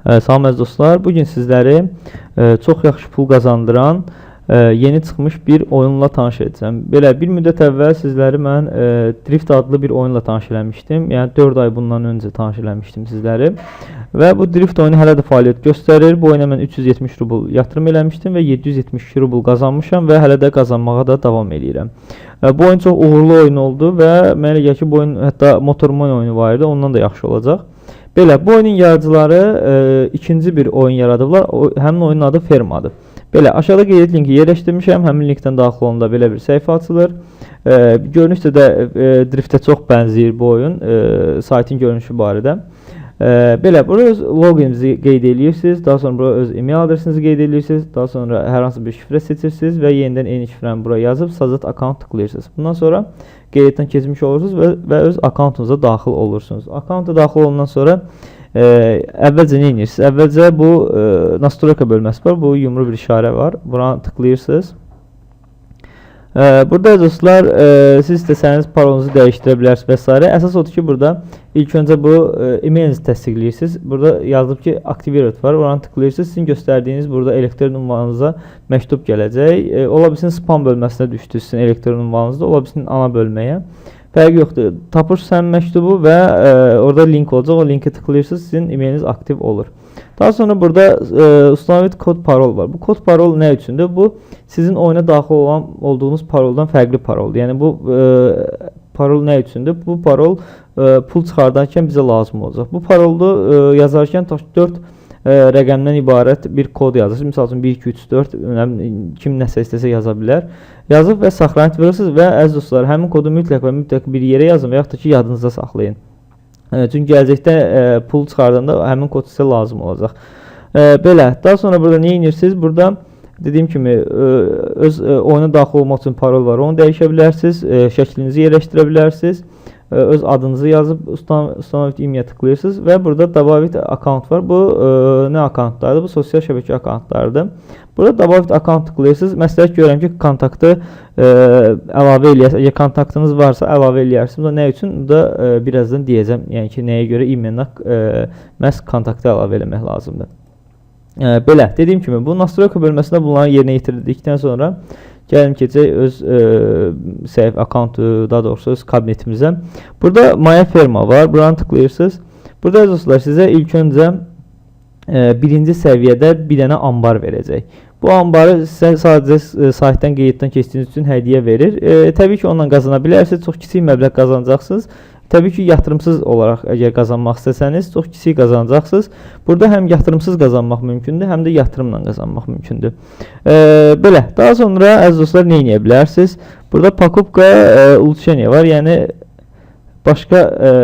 Salam əziz dostlar, bu gün sizləri çox yaxşı pul qazandıran yeni çıxmış bir oyunla tanış edəcəm. Belə bir müddət əvvəl sizləri mən Drift adlı bir oyunla tanış eləmişdim. Yəni 4 ay bundan öncə tanış eləmişdim sizləri. Və bu Drift oyunu hələ də fəaliyyət göstərir. Bu oyuna mən 370 rubl yatırım eləmişdim və 772 rubl qazanmışam və hələ də qazanmağa da davam eləyirəm. Bu oyun çox uğurlu oyun oldu və mənə gəlir ki, bu oyun hətta Motorman oyunu var idi, ondan da yaxşı olacaq. Belə bu oyunun yaradıcıları e, ikinci bir oyun yaradıblar. O, həmin oyunun adı Fermadır. Belə aşağıda qeyd linki yerləşdirmişəm. Həmin linkdən daxil olanda belə bir səhifə açılır. E, görünüşdə də e, Driftə çox bənzəyir bu oyun. E, saytın görünüşü barədə. E, belə burada öz loqonuzu qeyd edirsiniz. Daha sonra bura öz e-mail adresinizi qeyd edirsiniz. Daha sonra hər hansı bir şifrə seçirsiniz və yenidən eyni şifrəni bura yazıb Sazat account tıklayırsınız. Bundan sonra qeyddən keçmiş olursunuz və, və öz akkauntunuza daxil olursunuz. Akkaunt'a daxil olandan sonra e, əvvəlcə nə edirsiniz? Əvvəlcə bu e, nastroyka bölməsi var. Bu yumru bir işarə var. Buna tıklayırsınız. Ee, Burada dostlar e, siz istəsəniz parolunuzu dəyişdirə bilərsiniz və s. Əsas odur ki, burada ilk öncə bu e-mailinizi təsdiqləyirsiniz. Burada yazılıb ki, Activate var. Oranı tıklayırsınız. Sizin göstərdiyiniz burada elektron ünvanınıza məktub gələcək. E, ola bilsin spam bölməsinə düşdü elektron ünvanınızda, ola bilsin ana bölməyə. Fərqi yoxdur. Həmin məktubu və e, orada link olacaq. O linki tıklayırsınız, sizin e-mailiniz aktiv olur. Daha sonra burada e, ustanavit kod parol var. Bu kod parol nə üçündür? Bu sizin oyuna daxil olan olduğunuz paroldan fərqli paroldur. Yəni bu e, parol nə üçündür? Bu parol e, pul çıxardarkən bizə lazım olacaq. Bu parolu e, yazarkən 4 e, rəqəmdən ibarət bir kod yazırsınız. Məsəl üçün 1 2 3 4 önemli kim nəsə istəsə yaza bilər. Yazıb və saxlayıb verirsiniz və əziz dostlar, həmin kodu mütləq və mütləq bir yerə yazın və yaxud da ki yadınızda saxlayın. Çünki gələcəkdə e, pul çıxardanda həmin kod sizə lazım olacaq. E, belə. Daha sonra burada nə edirsiniz? Burada dediyim kimi e, öz oyuna daxil olmaq üçün parol var. Onu dəyişə bilərsiniz, şəklinizi yerləşdirə bilərsiniz. Öz adınızı yazıb ustanovit imya tıklayırsınız və burada Dabavit account var. Bu e, nə akkauntlardır? Bu sosial şəbəkə akkauntlarıdır. Burada Dabavit account tıklayırsınız. Məsləhət görürəm ki, kontaktı e, əlavə eləyəsiniz. Əgər kontaktınız varsa əlavə eləyərsiniz. Da nə üçün? Bu da e, birazdan deyəcəm. Yəni ki, nəyə görə imyana e, məhz kontaktı əlavə eləmək lazımdır. E, belə, dediyim kimi bu nastroyka bölməsində bunları yerinə yetirdikdən sonra gəlin keçək öz e, səhif akkauntu, daha doğrusu öz kabinetimizə. Burada Maya Ferma var. Buranı tıklayırsınız. Burada dostlar sizə ilk öncə e, birinci səviyyədə bir dənə ambar verəcək. Bu ambarı sizə sadəcə e, saytdan qeyddən keçdiyiniz üçün hədiyyə verir. E, təbii ki, onunla qazana bilərsiniz. Çox kiçik məbləğ qazanacaqsınız. Təbii ki, yatırımsız olaraq əgər qazanmaq istəsəniz, çox kiçik qazanacaqsınız. Burada həm yatırımsız qazanmaq mümkündür, həm də yatırımla qazanmaq mümkündür. E, belə, daha sonra əziz dostlar nə edə bilərsiniz? Burada pakopka e, ulçeniya var. Yəni başqa e,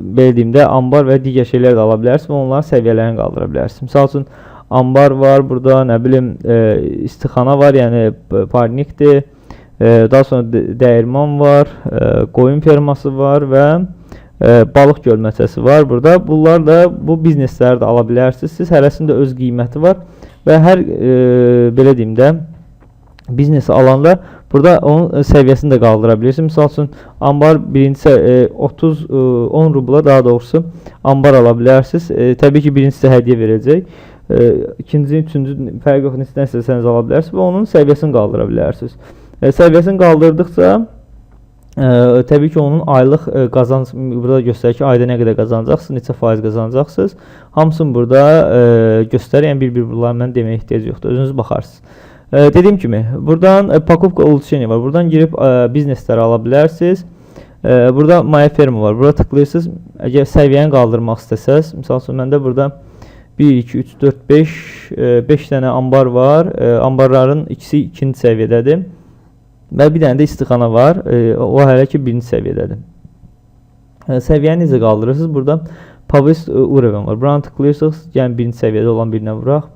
belə deyim də anbar və digər şeylər də ala bilərsiniz və onların səviyyələrini qaldıra bilərsiniz. Məsəl üçün anbar var, burada nə bilim e, istixana var, yəni parnikdir. E, daha sonra də- dəyirman var, e, qoyun ferması var və e, balıq gölməçəsi var burada. Bunlar da bu biznesləri də ala bilərsiniz. Siz hərəsində öz qiyməti var və hər e, belə deyim də biznesi alanda burada onun e, səviyyəsini də qaldıra bilirsiniz. Məsəl üçün ambar birincisi e, 30 e, 10 rubla daha doğrusu ambar ala bilərsiniz. E, təbii ki, birinci sizə hədiyyə verəcək. E, ikinci, üçüncü fərq yox, neçədən istəsəniz ala bilərsiniz və onun səviyyəsini qaldıra bilərsiniz. E, səviyyəsini qaldırdıqca e, təbii ki, onun aylıq e, ə, burada göstərir ki, ayda nə qədər qazanacaqsınız, neçə faiz qazanacaqsınız. Hamısını burada e, ə, göstərir. Yəni bir-bir bunlarla deməyə ehtiyac yoxdur. Özünüz baxarsınız. Ə, dediyim kimi, burdan ə, Pakupka Ulçeni var. Burdan girib ə, biznesləri ala bilərsiniz. Burada Maya Firma var. Bura tıklayırsınız. Əgər səviyyəni qaldırmaq istəsəz, məsəl üçün məndə burada 1 2 3 4 5 ə, 5 dənə ambar var. Ə, ambarların ikisi ikinci səviyyədədir. Və bir dənə də istixana var. E, o hələ ki birinci səviyyədədir. E, səviyyəni necə qaldırırsınız? Burada Pavis Ureven var. Buranı tıklayırsınız. Yəni birinci səviyyədə olan birinə vuraq.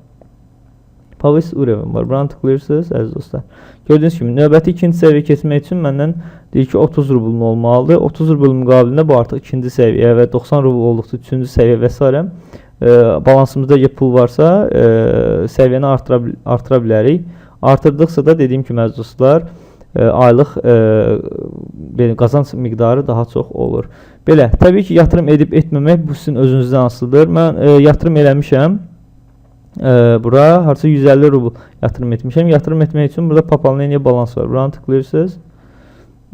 Pavis Ureven var. Buranı tıklayırsınız əziz dostlar. Gördüyünüz kimi növbəti ikinci səviyyə keçmək üçün məndən deyir ki 30 rublun olmalıdır. 30 rubl müqabilində bu artıq ikinci səviyyə və 90 rubl olduqda üçüncü səviyyə və s. E, balansımızda əgər pul varsa, e, səviyyəni artıra, artıra bilərik. Artırdıqca da dediyim kimi əziz dostlar, e, aylıq e, belə qazanc miqdarı daha çox olur. Belə, təbii ki, yatırım edib etməmək bu sizin özünüzdən asılıdır. Mən e, yatırım eləmişəm. E, bura harca 150 rubl yatırım etmişəm. Yatırım etmək üçün burada poполнение balans var. Buranı tıklayırsınız.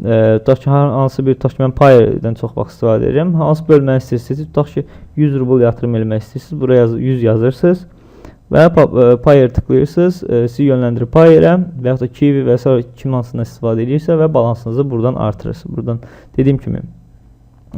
E, tutaq ki, hər hansı bir tutaq ki, mən Payer-dən çox vaxt istifadə edirəm. Hansı bölməni istəyirsiniz? Tutaq ki, 100 rubl yatırım eləmək istəyirsiniz. Buraya yaz 100 yazırsınız. Və pair e, tıklayırsınız, e, sizi yönləndirir pairə və yaxud da kiwi və s. kim hansından istifadə edirsə və balansınızı buradan artırırsınız. Buradan dediyim kimi,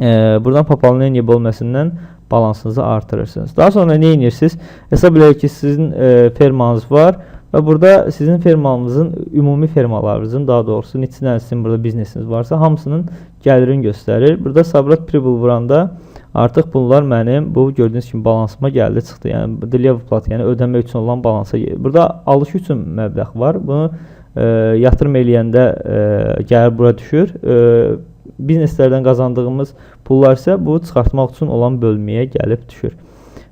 e, buradan papalanable olmasından balansınızı artırırsınız. Daha sonra nə edirsiniz? Hesab edək ki, sizin e, fermanız var və burada sizin fermanızın, ümumi fermalarınızın, daha doğrusu neçinə sizin burada biznesiniz varsa, hamısının gəlirini göstərir. Burada Sabrat Pribble vuranda artıq bunlar mənim bu gördüyünüz kimi balansıma gəldi, çıxdı. Yəni deliver plat, yəni ödəmə üçün olan balansa. Burada alış üçün məbləğ var. Bunu e, yatırım eləyəndə e, gəlir bura düşür. E, bizneslərdən qazandığımız pullar isə bu çıxartmaq üçün olan bölməyə gəlib düşür.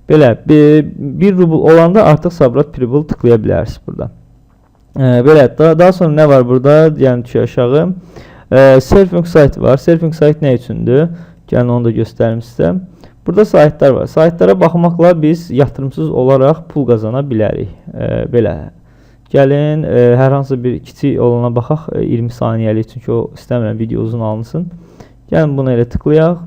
Belə 1 rubl olanda artıq Sabrat Pribul tıklaya bilərsiniz burada. E, belə daha, daha sonra nə var burada? Yəni düşür aşağı. E, surfing site var. Surfing site nə üçündür? Gəlin onu da göstərim sizə. Burada saytlar var. Saytlara baxmaqla biz yatırımsız olaraq pul qazana bilərik. E, belə. Gəlin e, hər hansı bir kiçik olana baxaq e, 20 saniyəlik çünki o istəmirəm video uzun alınsın. Gəlin buna elə tıklayaq.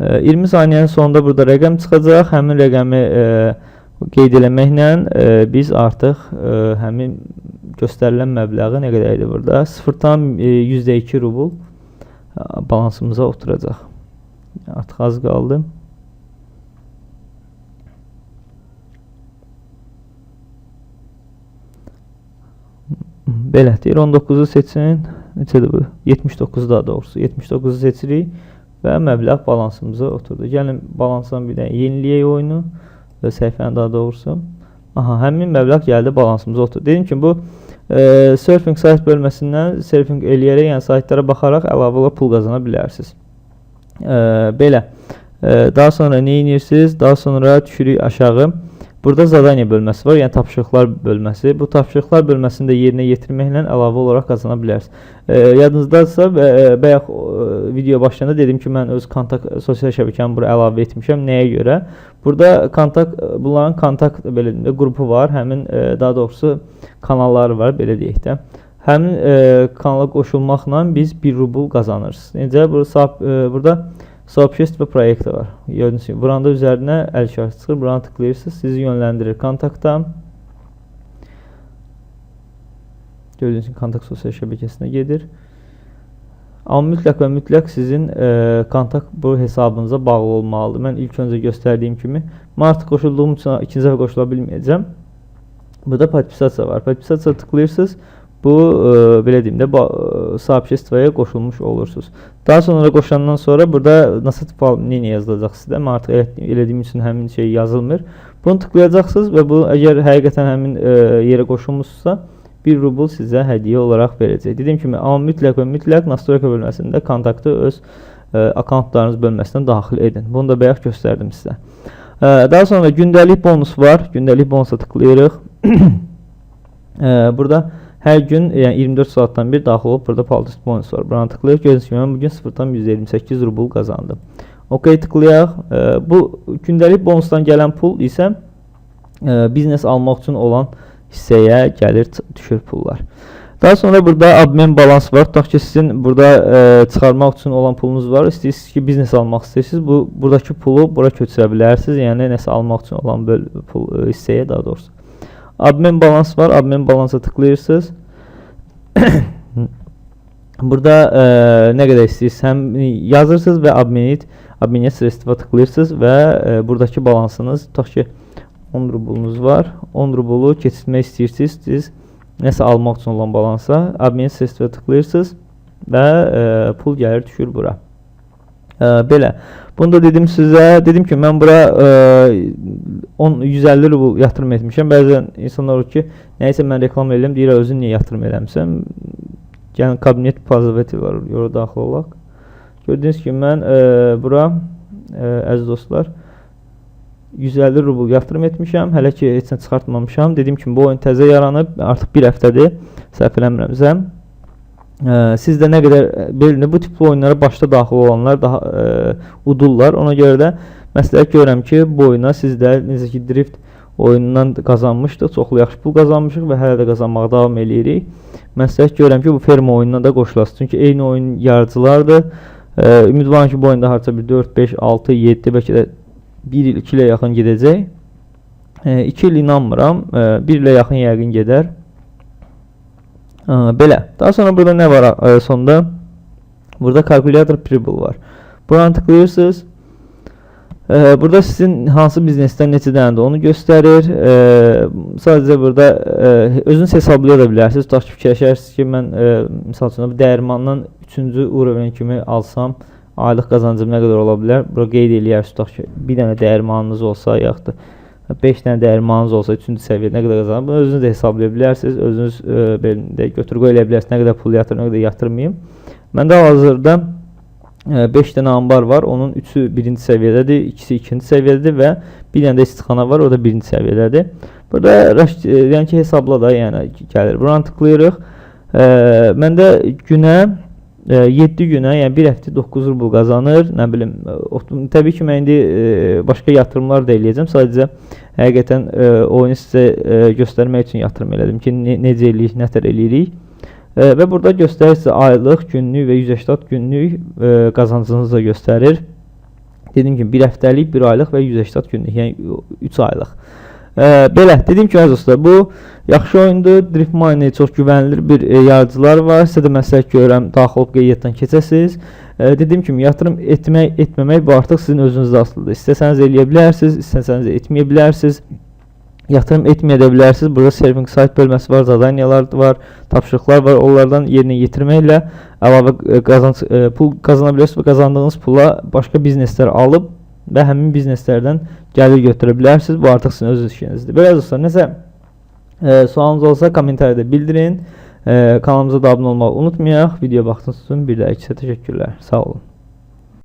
E, 20 saniyənin sonunda burada rəqəm çıxacaq. Həmin rəqəmi e, qeyd eləməklə e, biz artıq e, həmin göstərilən məbləği nə qədər idi burada? 0,2 rubl e, balansımıza oturacaq. Artıq az qaldı. Belə deyir 19-u seçin. Neçədir bu? 79 daha doğrusu. 79-u seçirik və məbləğ balansımıza oturdu. Gəlin balansdan bir dənə yeniləyək oyunu və səhifəni daha doğrusu. Aha, həmin məbləğ gəldi balansımıza oturdu. Dedim ki, bu e, surfing sayt bölməsindən surfing eləyərək, yəni saytlara baxaraq əlavə olaraq pul qazana bilərsiniz. E, belə. E, daha sonra nə edirsiniz? Daha sonra düşürük aşağı. Burada zadaniya bölməsi var, yəni tapşırıqlar bölməsi. Bu tapşırıqlar bölməsini də yerinə yetirməklə əlavə olaraq qazana bilərsiniz. E, yadınızdadsa və e, bayaq e, video başlarında dedim ki, mən öz kontak sosial şəbəkəmi bura əlavə etmişəm. Nəyə görə? Burada kontak bunların kontak belə deyim də qrupu var. Həmin e, daha doğrusu kanalları var, belə deyək də. Həmin e, kanala qoşulmaqla biz 1 rubl qazanırız. Necə? Burada e, burada Soobşestvo proyekti var. Gördüğünüz gibi buranda üzerine el işareti çıxır. Buranı tıklayırsınız. Sizi yönlendirir kontakta. Gördüğünüz gibi kontak sosyal şəbəkəsinə gedir. Amma mütləq və mütləq sizin e, kontak bu hesabınıza bağlı olmalıdır. Mən ilk öncə göstərdiyim kimi mən artıq qoşulduğum üçün ikinci dəfə qoşula bilməyəcəm. Burada podpisasiya var. Podpisasiya tıklayırsınız. Bu e, belə deyim də soobществоya qoşulmuş olursunuz. Daha sonra qoşandan sonra burada nasıl nə yazılacaq sizdə. Mən artıq elədiyim üçün həmin şey yazılmır. Bunu tıklayacaqsınız və bu əgər həqiqətən həmin e, yerə qoşulmusunuzsa 1 rubl sizə hədiyyə olaraq verəcək. Dediyim kimi amma mütləq və mütləq Nastroyka bölməsində kontaktı öz e, akkauntlarınız bölməsinə daxil edin. Bunu da bayaq göstərdim sizə. E, daha sonra gündəlik bonus var. Gündəlik bonusa tıklayırıq. e, burada Hər gün, yəni 24 saatdan bir daxil olub burada Paltus bonus var. Buna tıklayıb görürsünüz ki, mən bu gün 0.128 rubl qazandım. OK tıklayaq. E, bu gündəlik bonusdan gələn pul isə e, biznes almaq üçün olan hissəyə gəlir düşür pullar. Daha sonra burada admin balans var. Tutaq ki, sizin burada e, çıxarmaq üçün olan pulunuz var. İstəyirsiniz ki, biznes almaq istəyirsiniz. Bu buradakı pulu bura köçürə bilərsiniz. Yəni nəsə almaq üçün olan böl pul e, hissəyə daha doğrusu. Admin balans var. Admin balansa tıklayırsınız. Burada e, nə qədər istəyirsiniz, həm yazırsınız və adminit, adminiyyə sredstva tıklayırsınız və e, buradakı balansınız tutaq ki 10 rublunuz var. 10 rublu keçirmək istəyirsiniz, siz nəsə almaq üçün olan balansa adminiyyə sredstva tıklayırsınız və e, pul gəlir düşür bura. Belə. Bunu da dedim sizə. Dedim ki, mən bura e, 10 150 rubl yatırım etmişəm. Bəzən insanlar olur ki, nəysə mən reklam edirəm, deyir özün niyə yatırım eləmisən? Yəni kabinet pozivati var, ora daxil olaq. Gördüyünüz kimi mən e, bura e, əziz dostlar 150 rubl yatırım etmişəm. Hələ ki heç nə çıxartmamışam. Dediyim kimi bu oyun təzə yaranıb, artıq 1 həftədir. Səhv eləmirəmsə. Ə, siz də nə qədər belə bu tipli oyunlara başda daxil olanlar daha ə, udurlar. Ona görə də məsləhət görürəm ki, bu oyuna siz də necə ki Drift oyunundan qazanmışdıq, çoxlu yaxşı pul qazanmışıq və hələ də qazanmağa davam eləyirik. Məsləhət görürəm ki, bu ferma oyununa da qoşulasınız. Çünki eyni oyun yaradıcılardır. Ə, ümidvaram ki, bu oyunda harca bir 4, 5, 6, 7, bəlkə də 1 il, 2 ilə yaxın gedəcək. 2 il inanmıram. 1 ilə yaxın yəqin. Belə. Daha sonra burada nə var ə, sonda? Burada kalkulyator pribble var. Buranı tıklayırsınız. Burada sizin hansı biznesdən neçə dənədir onu göstərir. Sadəcə burada ə, özünüz hesablaya da bilərsiniz. Tutaq ki, fikirləşərsiniz ki, mən ə, misal üçün dəyirmandan 3-cü urovən kimi alsam, aylıq qazancım nə qədər ola bilər? Bura qeyd eləyərsiniz. Tutaq ki, bir dənə dəyirmanınız olsa, yaxud da 5 dənə dəyirmanınız olsa 3-cü səviyyədə nə qədər qazanır? Bunu özünüz də hesablaya bilərsiniz. Özünüz ə, belə də götür-qoy eləyə bilərsiniz. Nə qədər pul yatırım, nə qədər yatırmayım. Məndə hal-hazırda 5 dənə ambar var. Onun 3-ü 1-ci səviyyədədir, ikisi 2-ci səviyyədədir və bir dənə də istixana var, o da 1-ci səviyyədədir. Burada e, yəni ki, hesabla da yəni gəlir. Buranı tıklayırıq. E, məndə günə e, 7 günə, yəni 1 həftə 9 rubl qazanır. Nə bilim, e, təbii ki, mən indi e, başqa yatırımlar da eləyəcəm. Sadəcə həqiqətən e, oyunu sizə e, göstərmək üçün yatırım elədim ki, ne, necə eləyirik, nətər eləyirik. E, və burada göstərir sizə aylıq, günlük və 180 günlük e, qazancınızı da göstərir. Dediyim kimi 1 həftəlik, 1 aylıq və 180 günlük, yəni 3 aylıq. E, belə, dediyim kimi əziz dostlar, bu yaxşı oyundur. Drift Mine çox güvənilir bir e, yaradıcılar var. Sizə də məsləhət görürəm, daxil olub qeydiyyatdan keçəsiniz. E, dediyim kimi yatırım etmək, etməmək bu artıq sizin özünüzdə asılıdır. İstəsəniz eləyə bilərsiniz, istəsəniz etməyə bilərsiniz. Yatırım etməyə də bilərsiniz. Burada saving site bölməsi var, zadaniyalar var, tapşırıqlar var. Onlardan yerinə yetirməklə əlavə e, qazanc e, pul qazana bilərsiniz və qazandığınız pula başqa bizneslər alıb və həmin bizneslərdən gəlir götürə bilərsiniz. Bu artıq sizin öz işinizdir. Belə dostlar, nəsə e, sualınız olsa kommentarda bildirin. E, kanalımıza da abunə olmağı unutmayaq. Video baxdığınız üçün bir daha sizə təşəkkürlər. Sağ olun.